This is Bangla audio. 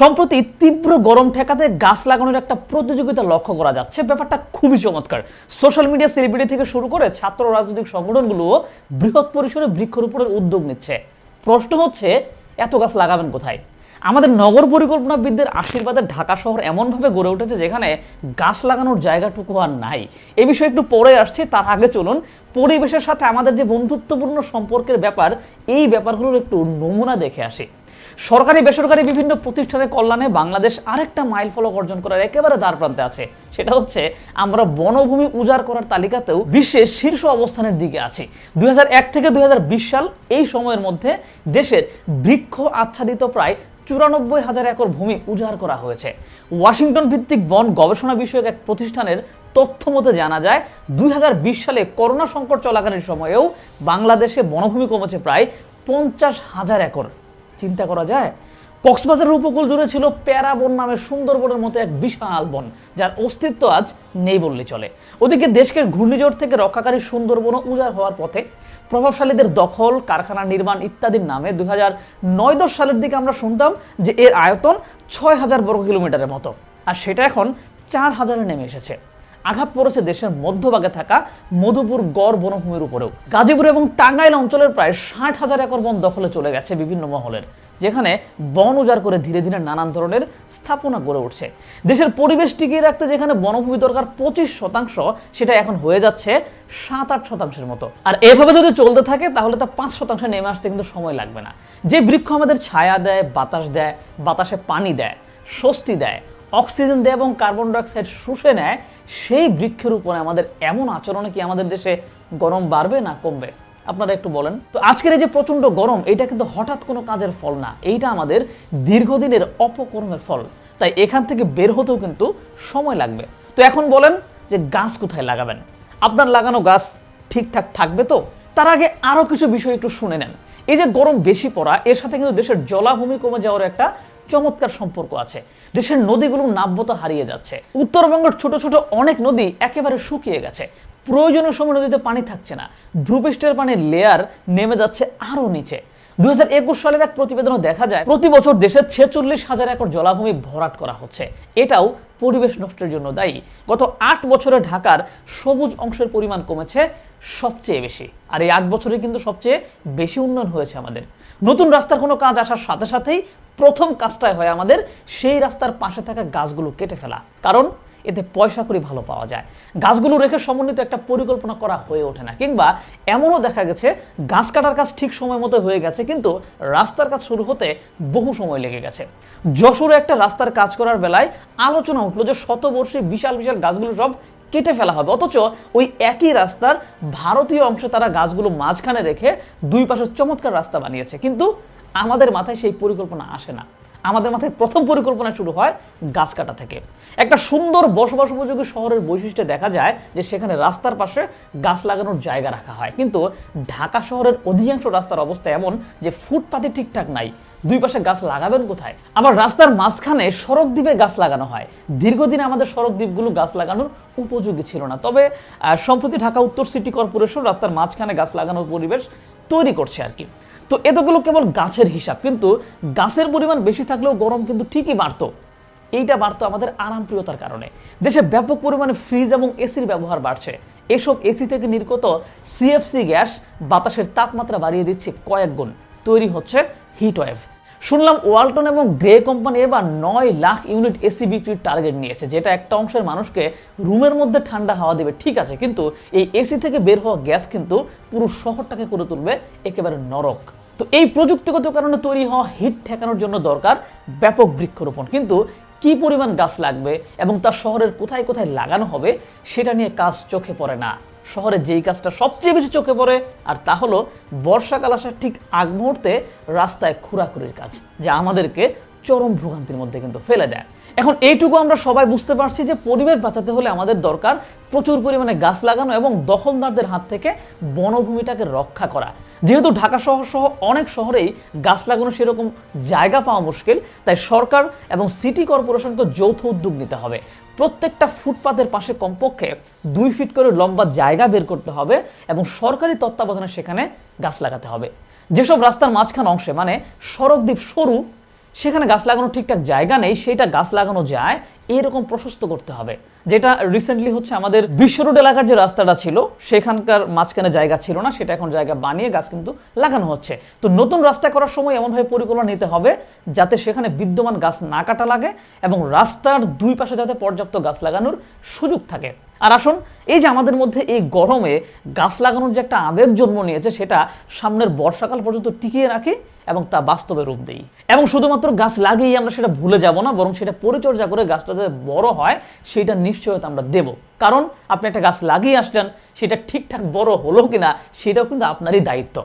সম্প্রতি তীব্র গরম ঠেকাতে গাছ লাগানোর একটা প্রতিযোগিতা লক্ষ্য করা যাচ্ছে। ব্যাপারটা খুবই চমৎকার। সোশ্যাল মিডিয়া সেলিব্রিটি থেকে শুরু করে ছাত্র রাজনৈতিক সংগঠনগুলোও বৃহৎ পরিসরে বৃক্ষরোপণের উদ্যোগ নিচ্ছে। প্রশ্ন হচ্ছে, এত গাছ লাগাবেন কোথায়? আমাদের নগর পরিকল্পনাবিদদের আশীর্বাদে ঢাকা শহর এমনভাবে গড়ে উঠেছে যেখানে গাছ লাগানোর জায়গাটুকু আর নাই। এ বিষয়ে একটু পরে আসছি, তার আগে চলুন। পরিবেশের সাথে আমাদের যে বন্ধুত্বপূর্ণ সম্পর্কের ব্যাপার, এই ব্যাপারগুলোর একটু নমুনা দেখে আসি। সরকারি, বেসরকারি বিভিন্ন প্রতিষ্ঠানের কল্যাণে বাংলাদেশ আরেকটা মাইল ফলক অর্জন করার একেবারে দ্বার প্রান্তে আছে। সেটা হচ্ছে, আমরা বনভূমি উজাড় করার তালিকাতেও বিশ্বের শীর্ষ অবস্থানের দিকে আছি। দুই থেকে দুই সাল এই সময়ের মধ্যে দেশের বৃক্ষ আচ্ছাদিত প্রায় চুরানব্বই হাজার একর ভূমি উজাড় করা হয়েছে। ওয়াশিংটন ভিত্তিক বন গবেষণা বিষয়ক এক প্রতিষ্ঠানের তথ্য মতে জানা যায়, দুই হাজার বিশ সালে করোনা সংকট চলাকালীন সময়েও বাংলাদেশে বনভূমি কমেছে প্রায় পঞ্চাশ হাজার একর। চিন্তা করা যায়। কক্সবাজারের উপকূল জুড়ে ছিল প্যারাবন নামের সুন্দরবনের মতো এক বিশাল বন, যার অস্তিত্ব আজ নেই বললে চলে। ওদিকে দেশকে ঘূর্ণিঝড় থেকে রক্ষাকারী সুন্দরবনও উজাড় হওয়ার পথে প্রভাবশালীদের দখল, কারখানা নির্মাণ ইত্যাদির নামে দুই হাজার নয় দশ সালের দিকে আমরা শুনতাম যে এর আয়তন ছয় হাজার বর্গ কিলোমিটারের মতো। আর সেটা এখন চার হাজারে নেমে এসেছে। আঘাত পড়েছে দেশের মধ্যভাগে থাকা মধুপুর, গড়, বনভূমির উপরেও। গাজীপুর এবং টাঙ্গাইল অঞ্চলের প্রায় ষাট হাজার একর বন দখলে চলে গেছে বিভিন্ন মহলের, যেখানে বন উজাড় করে ধীরে ধীরে নানান ধরনের স্থাপনা গড়ে উঠছে। দেশের পরিবেশ টিকিয়ে রাখতে যেখানে বনভূমি দরকার পঁচিশ শতাংশ, সেটা এখন হয়ে যাচ্ছে সাত আট শতাংশের মতো। আর এভাবে যদি চলতে থাকে, তাহলে তা পাঁচ শতাংশে নেমে আসতে কিন্তু সময় লাগবে না। যে বৃক্ষ আমাদের ছায়া দেয়, বাতাস দেয়, বাতাসে পানি দেয়, স্বস্তি দেয় অক্সিজেন দেয় এবং কার্বন ডাইঅক্সাইড শুষে নেয়, সেই বৃক্ষের উপরে আমাদের এমন আচরণে কি আমাদের দেশে গরম বাড়বে না কমবে? আপনারা একটু বলেন। তো আজকের এই যে প্রচণ্ড গরম, এটা কিন্তু হঠাৎ কোনো কাজের ফল না। এইটা আমাদের দীর্ঘদিনের অপকর্মের ফল। তাই এখান থেকে বের হতেও কিন্তু সময় লাগবে। তো এখন বলেন যে গাছ কোথায় লাগাবেন? আপনার লাগানো গাছ ঠিকঠাক থাকবে তো? তার আগে আরও কিছু বিষয় একটু শুনে নেন। এই যে গরম বেশি পড়া, এর সাথে কিন্তু দেশের জলাভূমি কমে যাওয়ার একটা চমৎকার সম্পর্ক আছে। দেশের নদীগুলো নাব্যতা হারিয়ে যাচ্ছে। উত্তরবঙ্গের ছোট ছোট অনেক নদী একেবারে শুকিয়ে গেছে। প্রয়োজনীয় সময় নদীতে পানি থাকছে না। ভূপৃষ্ঠের পানির লেয়ার নেমে যাচ্ছে আরও নিচে। দুই সালের এক প্রতিবেদনে দেখা যায়, প্রতি বছর দেশে ছেচল্লিশ হাজার একর জলাভূমি ভরাট করা হচ্ছে। এটাও পরিবেশ নষ্টের জন্য দায়ী। গত আট বছরে ঢাকার সবুজ অংশের পরিমাণ কমেছে সবচেয়ে বেশি। আর এই আট বছরে কিন্তু সবচেয়ে বেশি উন্নয়ন হয়েছে আমাদের। নতুন রাস্তার কোনো কাজ আসার সাথে সাথেই প্রথম কাজটাই হয় আমাদের সেই রাস্তার পাশে থাকা গাছগুলো কেটে ফেলা। কারণ এতে পয়সা করে ভালো পাওয়া যায়। গাছগুলো রেখে সমন্বিত একটা পরিকল্পনা করা হয়ে ওঠে না, কিংবা এমনও দেখা গেছে, গাছ কাটার কাজ ঠিক সময় মতো হয়ে গেছে, কিন্তু রাস্তার কাজ শুরু হতে বহু সময় লেগে গেছে। যশোরে একটা রাস্তার কাজ করার বেলায় আলোচনা উঠল যে শতবর্ষী বিশাল বিশাল গাছগুলো সব কেটে ফেলা হবে। অথচ ওই একই রাস্তার ভারতীয় অংশে তারা গাছগুলো মাঝখানে রেখে দুই পাশে চমৎকার রাস্তা বানিয়েছে। কিন্তু আমাদের মাথায় সেই পরিকল্পনা আসে না। আমাদের মাথায় প্রথম পরিকল্পনা শুরু হয় গাছ কাটা থেকে। একটা সুন্দর বসবাস উপযোগী শহরের বৈশিষ্ট্যে দেখা যায় যে সেখানে রাস্তার পাশে গাছ লাগানোর জায়গা রাখা হয়। কিন্তু ঢাকা শহরের অধিকাংশ রাস্তার অবস্থা এমন যে ফুটপাতে ঠিকঠাক নাই। দুই পাশে গাছ লাগাবেন কোথায়? আবার রাস্তার মাঝখানে সড়ক দ্বীপে গাছ লাগানো হয়। দীর্ঘদিন আমাদের সড়ক দ্বীপগুলো গাছ লাগানোর উপযোগী ছিল না। তবে সম্প্রতি ঢাকা উত্তর সিটি কর্পোরেশন রাস্তার মাঝখানে গাছ লাগানোর পরিবেশ তৈরি করছে আর কি। তো এতগুলো কেবল গাছের হিসাব, কিন্তু গাছের পরিমাণ বেশি থাকলেও গরম কিন্তু ঠিকই বাড়তো। এইটা বাড়তো আমাদের আরামপ্রিয়তার কারণে। দেশে ব্যাপক পরিমাণে ফ্রিজ এবং এসির ব্যবহার বাড়ছে। এসব এসি থেকে নির্গত সিএফসি গ্যাস বাতাসের তাপমাত্রা বাড়িয়ে দিচ্ছে কয়েক গুণ। তৈরি হচ্ছে হিট ওয়েভ শুনলাম ওয়ালটন এবং গ্রে কোম্পানি এবার নয় লাখ ইউনিট এসি বিক্রির টার্গেট নিয়েছে, যেটা একটা অংশের মানুষকে রুমের মধ্যে ঠান্ডা হাওয়া দেবে। ঠিক আছে, কিন্তু এই এসি থেকে বের হওয়া গ্যাস কিন্তু পুরো শহরটাকে করে তুলবে একেবারে নরক। তো এই প্রযুক্তিগত কারণে তৈরি হওয়া হিট ঠেকানোর জন্য দরকার ব্যাপক বৃক্ষরোপণ। কিন্তু কি পরিমাণ গাছ লাগবে এবং তা শহরের কোথায় কোথায় লাগানো হবে সেটা নিয়ে কাজ চোখে পড়ে না। শহরে যেই কাজটা সবচেয়ে বেশি চোখে পড়ে, আর তা হলো বর্ষাকাল আসার ঠিক আগ মুহূর্তে রাস্তায় খুঁড়াখুড়ির কাজ, যা আমাদেরকে চরম ভোগান্তির মধ্যে কিন্তু ফেলে দেয়। এখন এইটুকু আমরা সবাই বুঝতে পারছি যে পরিবেশ বাঁচাতে হলে আমাদের দরকার প্রচুর পরিমাণে গাছ লাগানো এবং দখলদারদের হাত থেকে বনভূমিটাকে রক্ষা করা। যেহেতু ঢাকা শহর সহ অনেক শহরেই গাছ লাগানো সেরকম জায়গা পাওয়া মুশকিল, তাই সরকার এবং সিটি কর্পোরেশনকে যৌথ উদ্যোগ নিতে হবে। প্রত্যেকটা ফুটপাতের পাশে কমপক্ষে দুই ফিট করে লম্বা জায়গা বের করতে হবে এবং সরকারি তত্ত্বাবধানে সেখানে গাছ লাগাতে হবে। যেসব রাস্তার মাঝখান অংশে মানে সড়কদ্বীপ সরু সেখানে গাছ লাগানোর ঠিকঠাক জায়গা নেই সেটা গাছ লাগানো যায় এরকম প্রশস্ত করতে হবে। যেটা রিসেন্টলি হচ্ছে আমাদের বিশ্ব রোড এলাকার যে রাস্তাটা ছিল, সেখানকার মাঝখানে জায়গা ছিল না, সেটা এখন জায়গা বানিয়ে গাছ কিন্তু লাগানো হচ্ছে। তো নতুন রাস্তা করার সময় এমনভাবে পরিকল্পনা নিতে হবে, যাতে সেখানে বিদ্যমান গাছ না কাটা লাগে এবং রাস্তার দুই পাশে যাতে পর্যাপ্ত গাছ লাগানোর সুযোগ থাকে। আর আসুন, এই যে আমাদের মধ্যে এই গরমে গাছ লাগানোর যে একটা আবেগ জন্ম নিয়েছে, সেটা সামনের বর্ষাকাল পর্যন্ত টিকিয়ে রাখি এবং তা বাস্তবে রূপ দিই। এবং শুধুমাত্র গাছ লাগিয়ে আমরা সেটা ভুলে যাব না, বরং সেটা পরিচর্যা করে গাছটা যাতে বড় হয়, সেটা নিশ্চয়তা আমরা দেব। কারণ আপনি একটা গাছ লাগিয়ে আসলেন, সেটা ঠিকঠাক বড় হলো কিনা, সেটাও কিন্তু আপনারই দায়িত্ব।